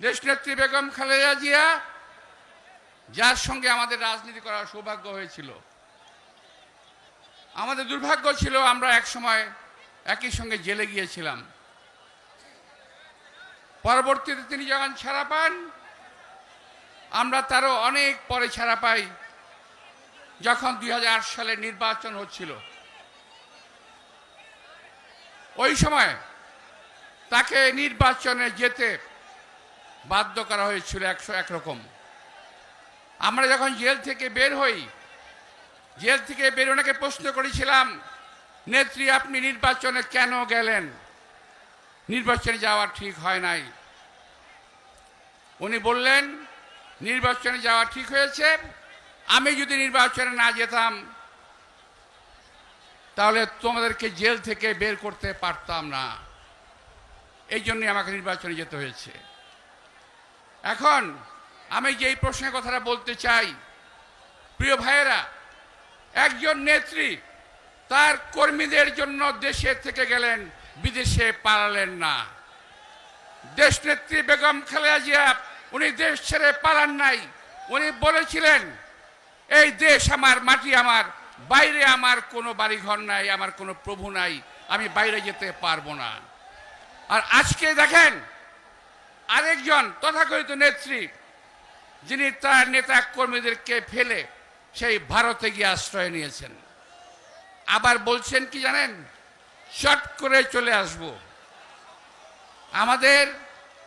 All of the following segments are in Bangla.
দেশনেত্রী বেগম খালেদা জিয়া, যার সঙ্গে আমাদের রাজনীতি করার সৌভাগ্য হয়েছিল। আমাদের দুর্ভাগ্য ছিল আমরা এক সময় একই সঙ্গে জেলে গিয়েছিলাম। পরবর্তীতে তিনি যখন ছাড়া পান, আমরা তারও অনেক পরে ছাড়া পাই, যখন দুই হাজার আট সালে নির্বাচন হচ্ছিল। ওই সময় তাকে নির্বাচনে যেতে বাধ্য করা হয়েছিল একশো একরকম আমরা যখন জেল থেকে বের হই, জেল থেকে বের ওনাকে প্রশ্ন করেছিলাম, নেত্রী, আপনি নির্বাচনে কেন গেলেন? নির্বাচনে যাওয়া ঠিক হয় নাই। উনি বললেন, নির্বাচনে যাওয়া ঠিক হয়েছে। আমি যদি নির্বাচনে না যেতাম, তাহলে তোমাদেরকে জেল থেকে বের করতে পারতাম না। এই জন্যই আমাকে নির্বাচনে যেতে হয়েছে। এখন আমি যেই প্রশ্নের কথাটা বলতে চাই, প্রিয় ভাইয়েরা, একজন নেত্রী তার কর্মীদের জন্য দেশে থেকে গেলেন, বিদেশে পালালেন না। দেশ নেত্রী বেগম খালেদা জিয়া, উনি দেশ ছেড়ে পালান নাই। উনি বলেছিলেন, এই দেশ আমার, মাটি আমার, বাইরে আমার কোনো বাড়িঘর নাই, আমার কোনো প্রভু নাই, আমি বাইরে যেতে পারব না। আর আজকে দেখেন আরেকজন তথাকথিত নেত্রী, যিনি তার নেতা কর্মীদেরকে ফেলে সেই ভারতে গিয়ে আশ্রয় নিয়েছেন। আবার বলছেন কি জানেন? চট করে চলে আসব। আমাদের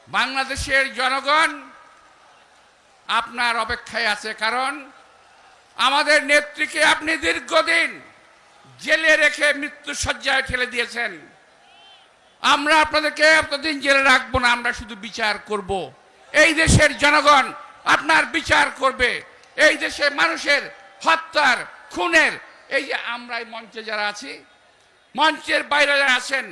বাংলাদেশের জনগণ আপনার অপেক্ষায় আছে কারণ আমাদের নেত্রীকে আপনি দীর্ঘদিন জেলে রেখে মৃত্যু সজ্জায় ঠেলে দিয়েছেন। আমরা আপনাদেরকে এতদিন জেলে রাখব না, আমরা শুধু বিচার করব। এই দেশের জনগণ আপনার বিচার করবে। এই দেশে মানুষের হত্যার খুনের, এই যে আমরা মঞ্চে যারা আছি, মঞ্চের বাইরে যারা আছেন,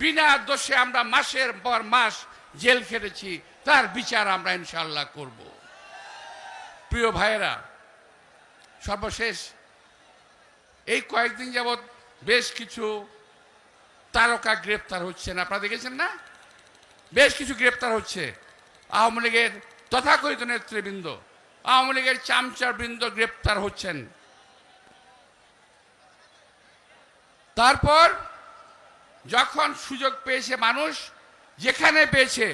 বিনা দোষে আমরা মাসের পর মাস জেল খেটেছি, তার বিচার আমরা ইনশাল্লাহ করব। প্রিয় ভাইয়েরা, সর্বশেষ এই কয়েকদিন যাবৎ বেশ কিছু তারকা গ্রেপ্তার হচ্ছেন আপনারা দেখেছেন না? বেশ কিছু গ্রেপ্তার হচ্ছে। আওয়ামী লীগের তথাকথিত নেতৃবৃন্দ, আওয়ামী লীগের চামচার বৃন্দ গ্রেপ্তার হচ্ছেন। তারপর যখন সুযোগ পেয়েছে মানুষ, যেখানে পেয়েছে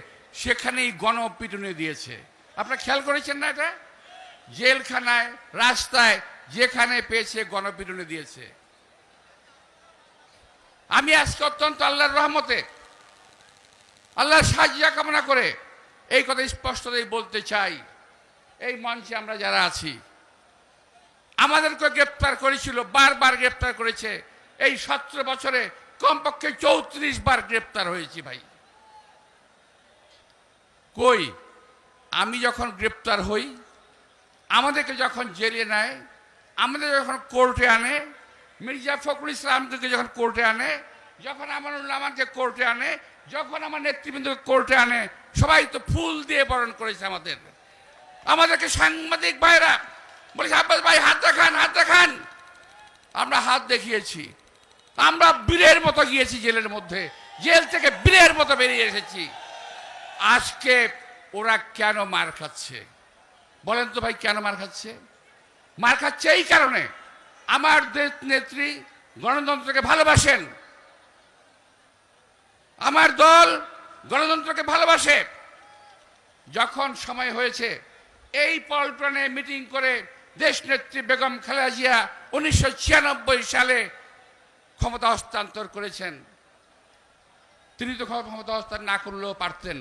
সেখানেই গণপিটুনি দিয়েছে। আপনারা খেয়াল করেছেন না এটা? জেলখানায়, রাস্তায় যেখানে পেয়েছে গণপিটুনি দিয়েছে। আমি আজকে অত্যন্ত আল্লাহর রহমতে, আল্লাহর সাহায্য কামনা করে এই কথা স্পষ্টতই বলতে চাই। এই মঞ্চে আমরা যারা আছি আমাদেরকে গ্রেপ্তার করেছিল, বারবার গ্রেপ্তার করেছে। এই সতেরো বছরে কমপক্ষে চৌত্রিশ বার গ্রেপ্তার হয়েছি ভাই। কই? আমি যখন গ্রেপ্তার হই, আমাদেরকে যখন জেলে নেয়, আমাদের যখন কোর্টে আনে মির্জা ফখরুল ইসলামকে যখন কোর্টে আনে, যখন আমানুল্লাহ আমাকে কোর্টে আনে, যখন আমার নেতৃবৃন্দকে কোর্টে আনে, সবাই তো ফুল দিয়ে বরণ করেছে আমাদের। আমাদেরকে সাংবাদিক ভাইরা বলেছে, আব্বাস ভাই, হাত দেখান হাত দেখান। আমরা হাত দেখিয়েছি। আমরা বীরের মতো গিয়েছি জেলের মধ্যে। জেল থেকে বীরের মতো বেরিয়ে এসেছি। আজকে ওরা কেন মার খাচ্ছে? বলেন তো ভাই, কেন মার খাচ্ছে? মার খাচ্ছে এই কারণে আমার দেশ নেত্রী গণতন্ত্রকে ভালোবাসেন। আমার দল গণতন্ত্রকে ভালোবাসে। যখন সময় হয়েছে, এই পল্টনে মিটিং করে দেশ নেত্রী বেগম খালেদা জিয়া উনিশশো ছিয়ানব্বই সালে ক্ষমতা হস্তান্তর করেছেন। তিনি তো ক্ষমতা হস্তান্তর না করলেও পারতেন।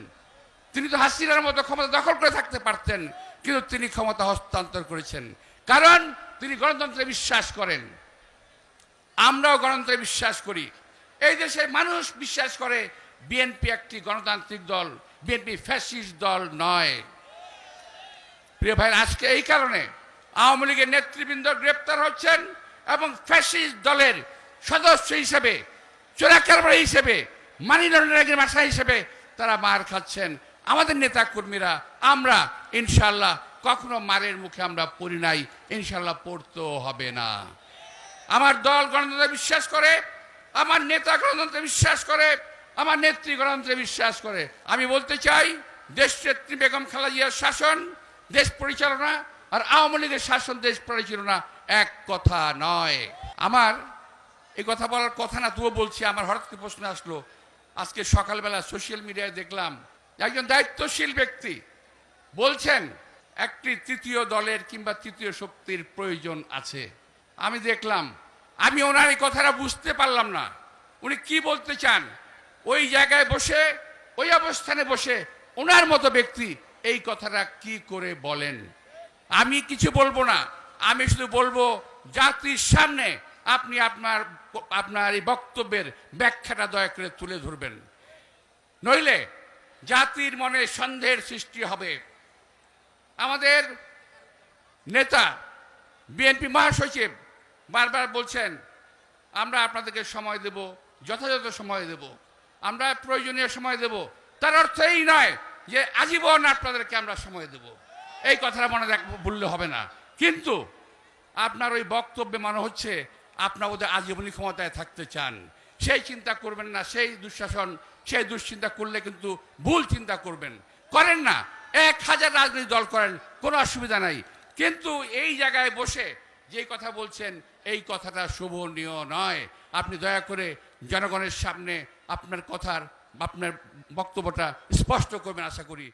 তিনি তো হাসিনার মতো ক্ষমতা দখল করে থাকতে পারতেন, কিন্তু তিনি ক্ষমতা হস্তান্তর করেছেন। কারণ তিনি গণতন্ত্রে বিশ্বাস করেন। আমরাও গণতন্ত্রে বিশ্বাস করি। এই দেশে মানুষ বিশ্বাস করে বিএনপি একটি গণতান্ত্রিক দল, বিএনপি ফ্যাসিস্ট দল নয়। প্রিয় ভাই, আজকে এই কারণে আওয়ামী লীগের নেতৃবৃন্দ গ্রেপ্তার হচ্ছেন এবং ফ্যাসিস্ট দলের সদস্য হিসেবে চোরাকারবারি হিসেবে, মানি লন্ডারিংয়ের মাসা হিসেবে তারা মার খাচ্ছেন। আমাদের নেতা কর্মীরা আমরা ইনশাল্লাহ কখনো মারের মুখে আমরা পড়ি নাই ইনশাল্লাহ পড়তেও হবে না। আমার দল গণতন্ত্রে বিশ্বাস করে, আমার নেতা গণতন্ত্রে বিশ্বাস করে, আমার নেত্রী গণতন্ত্রে বিশ্বাস করে। আমি বলতে চাই, দেশনেত্রী বেগম খালাজিয়ার শাসন দেশ পরিচালনা আর আওয়ামী লীগের শাসন দেশ পরিচালনা এক কথা নয়। আমার এই কথা বলার কথা না তুও বলছি, আমার হঠাৎ প্রশ্ন আসলো। আজকে সকালবেলা সোশ্যাল মিডিয়ায় দেখলাম, একজন দায়িত্বশীল ব্যক্তি বলছেন একটি তৃতীয় দলের কিংবা তৃতীয় শক্তির প্রয়োজন আছে। আমি দেখলাম, আমি ওনার এই কথাটা বুঝতে পারলাম না। উনি কি বলতে চান? ওই জায়গায় বসে, ওই অবস্থানে বসে ওনার মতো ব্যক্তি এই কথাটা কি করে বলেন? আমি কিছু বলব না। আমি শুধু বলব, জাতির সামনে আপনি আপনার আপনার এই বক্তব্যের ব্যাখ্যাটা দয়া করে তুলে ধরবেন। নইলে জাতির মনে সন্দেহের সৃষ্টি হবে। আমাদের নেতা, বিএনপি মহাসচিব বারবার বলছেন, আমরা আপনাদেরকে সময় দেব, যথাযথ সময় দেব, আমরা প্রয়োজনীয় সময় দেব। তার অর্থ এই নয় যে আজীবন আপনাদেরকে আমরা সময় দেব। এই কথাটা মনে রাখ বললে হবে না। কিন্তু আপনার ওই বক্তব্যে মনে হচ্ছে আপনার ওদের আজীবনী ক্ষমতায় থাকতে চান। সেই চিন্তা করবেন না, সেই দুঃশাসন, সেই দুশ্চিন্তা করলে কিন্তু ভুল চিন্তা করবেন। করেন না। এক হাজার রাজনৈতিক দল করেন, কোনো অসুবিধা নাই। কিন্তু এই জায়গায় বসে যে কথা বলছেন, এই কথাটা শোভনীয় নয়। আপনি দয়া করে জনগণের সামনে আপনার কথার, আপনার বক্তব্যটা স্পষ্ট করবেন, আশা করি।